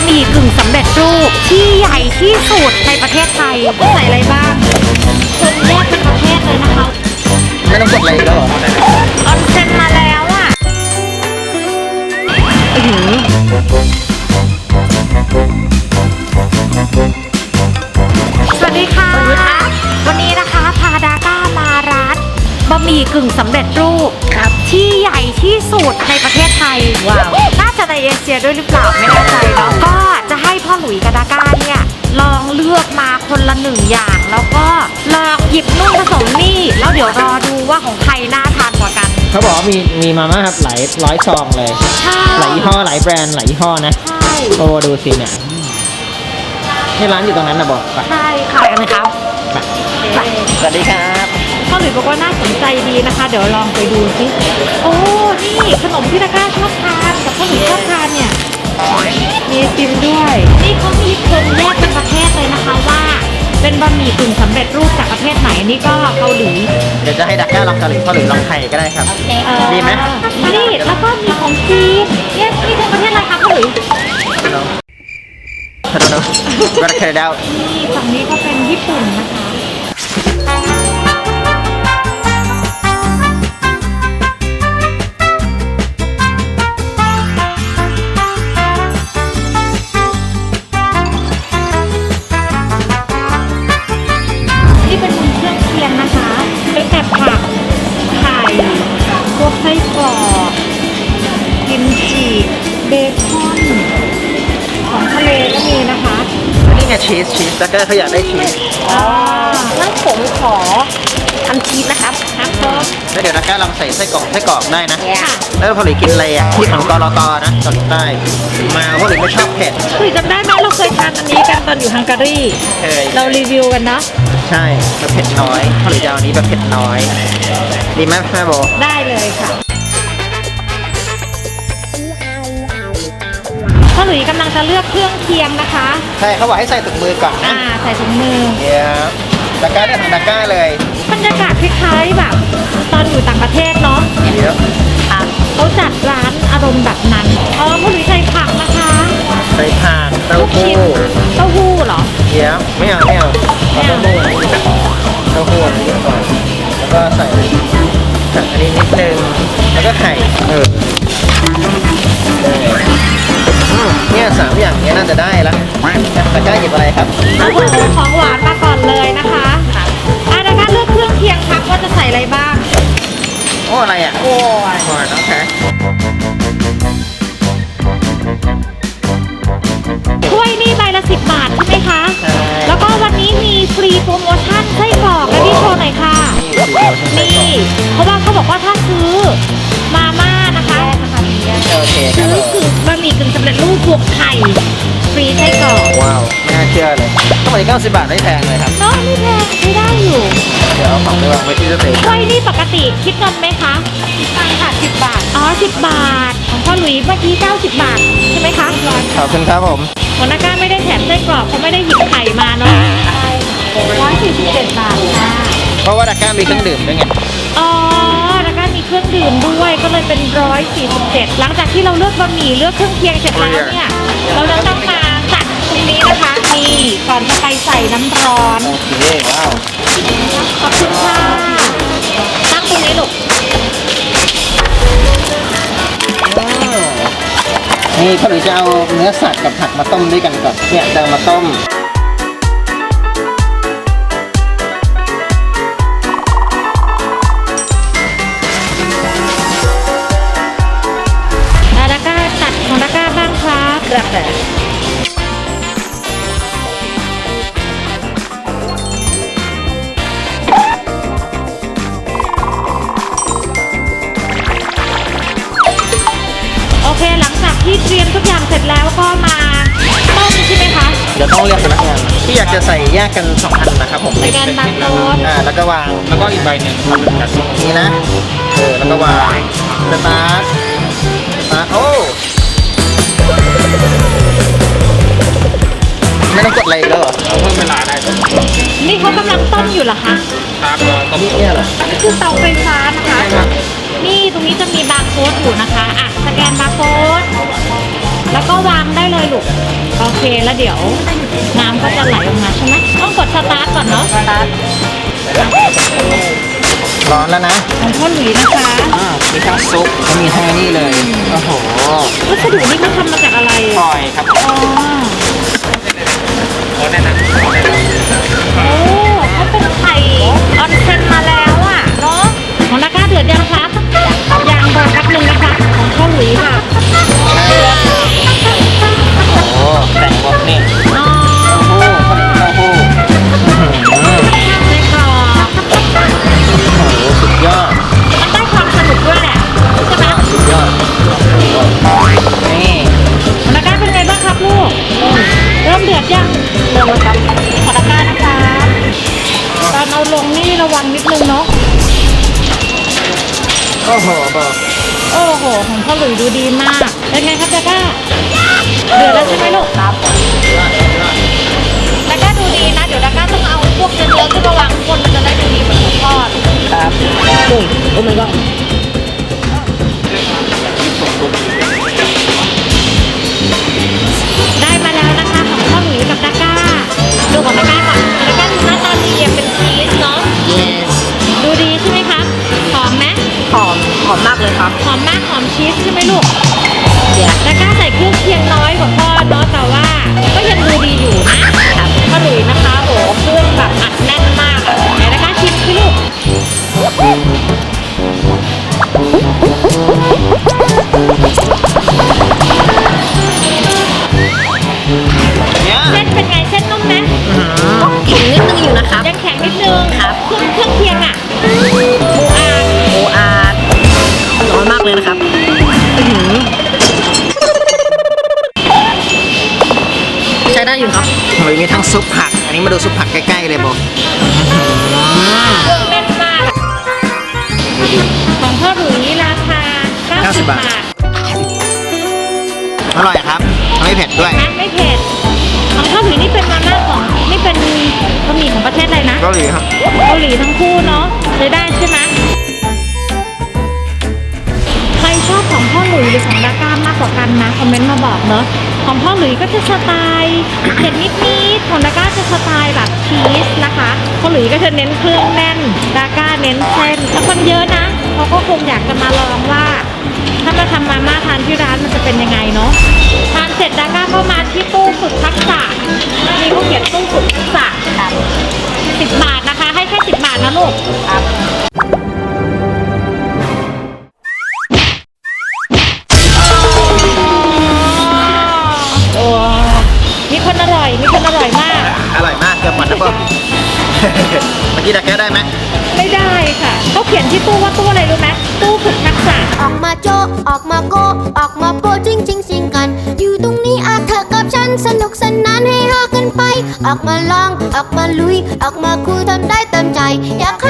ะหมี่กึ่งสำเร็จรูปที่ใหญ่ที่สุดในประเทศไทยใส่อะไรบ้างคนแยกเป็นประเภทเลยนะคะไม่ต้องกดอะไรอีกแล้วเหรอออนเซ็นมาแล้วอะอื้อหือสวัสดีค่ะ วันนี้นะคะพาดาก้ามาร้านบะหมี่กึ่งสำเร็จรูปครับที่ใหญ่ ที่สุดในประเทศไทยว้าวน่าจะในเอเชียด้วยหรือเปล่าไม่แน่ใจเนาะก็จะให้พ่อหลุยกับดาก้าเนี่ยลองเลือกมาคนละหนึ่งอย่าง แล้วก็ลองหยิบนู่นผสมนี่แล้วเดี๋ยวรอดูว่าของใครน่าทานกว่ากัน เขาบอกว่ามีมีมาม่าครับหลายร้อยซองเลย ใช่หลายยี่ห้อหลายแบรนด์หลายยี่ห้อนะใช่โอ้ดูสิเนี่ยนี่ร้านอยู่ตรงนั้นนะบอกไปใช่ค่ะกันนะครับไปสวัสดีครับพ่อ หลุยบอกว่าน่าสนใจดีนะคะ เดี๋ยวลองไปดูสิโอ้นี่ขนมที่ดาก้าชอบทานกับพ่อหลุยชอบทานเนี่ยมีไอติมด้วย นี่เขามีคนแยกเป็นประเภทเลยนะคะว่าเป็นบะหมี่กึ่งสำเร็จรูปจากประเทศไหนนี่ก็เกาหลีเดี๋ยวจะให้ดักแก้วลองเกาหลีพ่อหรือลองไทยก็ได้ครับ เอ่อดีไหม นี่แล้วก็มีของจีนเนี่ยนี่เป็นประเทศอะไรคะพ่อหลุย I don't know gotta cut it out นี่ฝั่งนี้ก็เป็นญี่ปุ่นนะคะ ชีสชีสดักแก้วเขาอยากได้ชีสอ่างั้นผมขอทำชีสนะครับครับผมแล้วเดี๋ยวดักแก้วลองใส่ไส้กรอกไส้กรอกได้นะค่ะแล้วพ่อหรือกินอะไรอะที่ของกรตนะเกาหลีใต้มาพ่อหรือไม่ชอบเผ็ดคุยจำได้ไหมเราเคยทานอันนี้กันตอนอยู่ฮังการีเคยเรารีวิวกันเนาะใช่แบบเผ็ดน้อยพ่อหรือจะเอาอันนี้แบบเผ็ดน้อย ดีไหมแม่โบได้เลยค่ะ พ่อหลุยกำลังจะเลือกเครื่องเคียงนะคะ ใช่เขาบอกให้ใส่ถุงมือก่อนนะอ่าใส่ถุงมือเดี๋ยวดักแก้วได้ทางดักแก้วเลยบรรยากาศคล้ายๆแบบ ตอนอยู่ต่างประเทศเนาะเดี๋ยวเขาจัดร้านอารมณ์แบบนั้นอ๋อพ่อหลุยใส่ผักนะคะใส่ผักเต้าลูกหู้ชิ้นเต้าหู้เหรอเดี๋ยวไม่เอาไม่เอาเอาเต้าหู้เต้าหู้อันนี้ก่อนแล้วก็ใส่ผักอันนี้นิดนึงแล้วก็ไข่เออเอออืมเนี่ยสามอย่างเนี้ยน่าจะได้ละตะกร้าหยิบอะไรครับ เอาเลือกของหวานมาก่อนเลยนะคะอะดังนั้นเลือกเครื่องเคียงครับว่าจะใส่อะไรบ้าง โอ้อะไรอะโอ้ยก่อนโอเคถ้วยนี่ใบละสิบบาทใช่ไหมคะ ใช่แล้วก็วันนี้มีฟรีโปรโมชั่นไส้กรอกและพี่โชว์หน่อยค่ะ นี่ เพราะว่าเขาบอกว่าถ้าซื้อมาม่าำเร็จรูปบวกไข่ฟรีไส้กรอกว้าวไม่น่าเชื่อเลยต้องไป90บาทไม่แพงเลยครับ เนาะไม่แพงใช้ได้อยู่เดี๋ยวเอาของไปวางไว้ที่สเตจถ้วยนี่ปกติคิดเงินไหมคะคิดตังค่ะสิบบาท อ๋อสิบบาท ของพ่อหลุยเมื่อกี้เก้าสิบบาท ใช่ไหมคะขอบคุณครับผม หัวหน้าก้าไม่ได้แถมไส้กรอกเพราะไม่ได้หยิบไข่มาเนาะใช่ร้อยสี่สิบเจ็ดบาทค่ะเพราะว่าดักก้ามีเครื่องดื่มด้วยไงอ๋อแล้วก็มี เครื่องดื่มด้วยก็เลยเป็นร้อยสี่สิบเจ็ดหลังจากที่เราเลือกบะหมี่เลือกเครื่องเคียงเสร็จแล้วเนี่ย เราจะต้องมาตัดตรงนี้นะคะนี่ก่อนจะไปใส่น้ำร้อน โอเคว้าวขอบคุณค่ะตั้งตรงนี้ลูกนี่เขาหรือจะเอาเนื้อสัตว์กับผักมาต้มด้วยกันก่อนเนี่ยจะเอามาต้ม แล้วก็มาต้มใช่ไหมคะ เดี๋ยวต้องเรียกพนักงานที่อยากจะใส่แยกกันสองอันนะครับผมในการบาร์โค้ดอ่าแล้วก็วางแล้วก็อีกใบหนึ่งทำเป็นแบบนี้นะเออแล้วก็วางสตาร์ทสตาร์ทโอ้ไม่ต้องกดอะไรอีกแล้วเหรอเราเพิ่มเวลาได้ครับนี่เขากำลังต้มอยู่เหรอคะเราต้มเนี่ยเหรออันนี้คือเตาไฟฟ้านะคะ นี่ตรงนี้จะมีบาร์โค้ดอยู่นะคะ อะ สแกนบาร์โค้ด แล้วก็วางได้เลยลูกเค แล้วเดี๋ยวน้ำก็จะไหลออกมาใช่ไหมต้องกดสตาร์ทก่อนเนาะร้อนแล้วนะของพ่อหลุยนะคะอ่ามีทั้งซุปแล้วมีทั้งอันนี้เลย โอ้โห วัสดุนี่เขาทำมาจากอะไรปอะล่อยครับอ๋อ โอ้ วังนิดนึงเนาะโอ้โหบอกโอ้โห ของพ่อหลุยดูดีมาก เป็นไงครับดาก้าเดือดแล้วใช่ไหมลูกครับดาก้าดูดีนะ เดี๋ยวดาก้าต้องเอาพวกเนื้อๆขึ้นมาวางบนมันจะได้ดูดีเหมือนหมูทอดครับโอ้ยโอ้ my เลยครับหอมมากหอมชีสใช่ไหมลูกดาก้าใส่เครื่องเคียงน้อยกว่าพ่อเนาะแต่ว่า ก็ยังดูดีอยู่นะพ่อหลุยนะคะโอ้เครื่องแบบอัดแน่นมากอะไหนดาก้าชิมสิลูกอากเลยนะครับอื้อหือใช้ได้อยู่ครับเฮ้ยมีทั้งซุปผัก อันนี้มาดูซุปผักใกล้ๆเลยบอกเครื่องแน่นมากอะของพ่อหลุยราคา90บาทอร่อยครับ ไม่เผ็ดด้วยนะไม่เผ็ดของพ่อหลุยนี่เป็นมาม่าของนี่เป็นบะหมี่ของประเทศอะไรนะ เกาหลีครับ เกาหลีทั้งคู่เนาะเลยได้ใช่ไหมใคร ชอบของพ่อหลุยหรือของดาก้ามากกว่ากันนะคอมเมนต์มาบอกเนาะของพ่อหลุยก็จะสไตล์เผ็ดนิดๆของดาก้าจะสไตล์แบบชีสนะคะพ่อหลุยก็จะเน้นเครื่องแน่นดาก้าเน้นเส้นแล้วคนเยอะนะเขาก็คงอยากจะมาลองว่า ถ้ามาทำมาม่าทานที่ร้านมันจะเป็นยังไงเนาะทานเสร็จดาก้าก็มาที่ตู้ฝึกทักษะนี่เขาเขียนตู้ฝึกทักษะครับสิบบาทนะคะ ให้แค่สิบบาทนะลูก คนอร่อย มีคนอร่อยมาก อร่อยมากเกือบหมดแล้วบอกเมื่อกี้ดักแก้ได้ไหมไม่ได้ค่ะเขาเขียนที่ตู้ว่าตู้อะไรรู้ไหมตู้ฝึกทักษะออกมาโจะออกมาโกะออกมาโปะจริงจริงสิงกัน อยู่ตรงนี้อาเธอกับฉันสนุกสนานให้ฮากันไป ออกมาลอง ออกมาลุย ออกมาคุยทำได้เต็มใจ อยากให้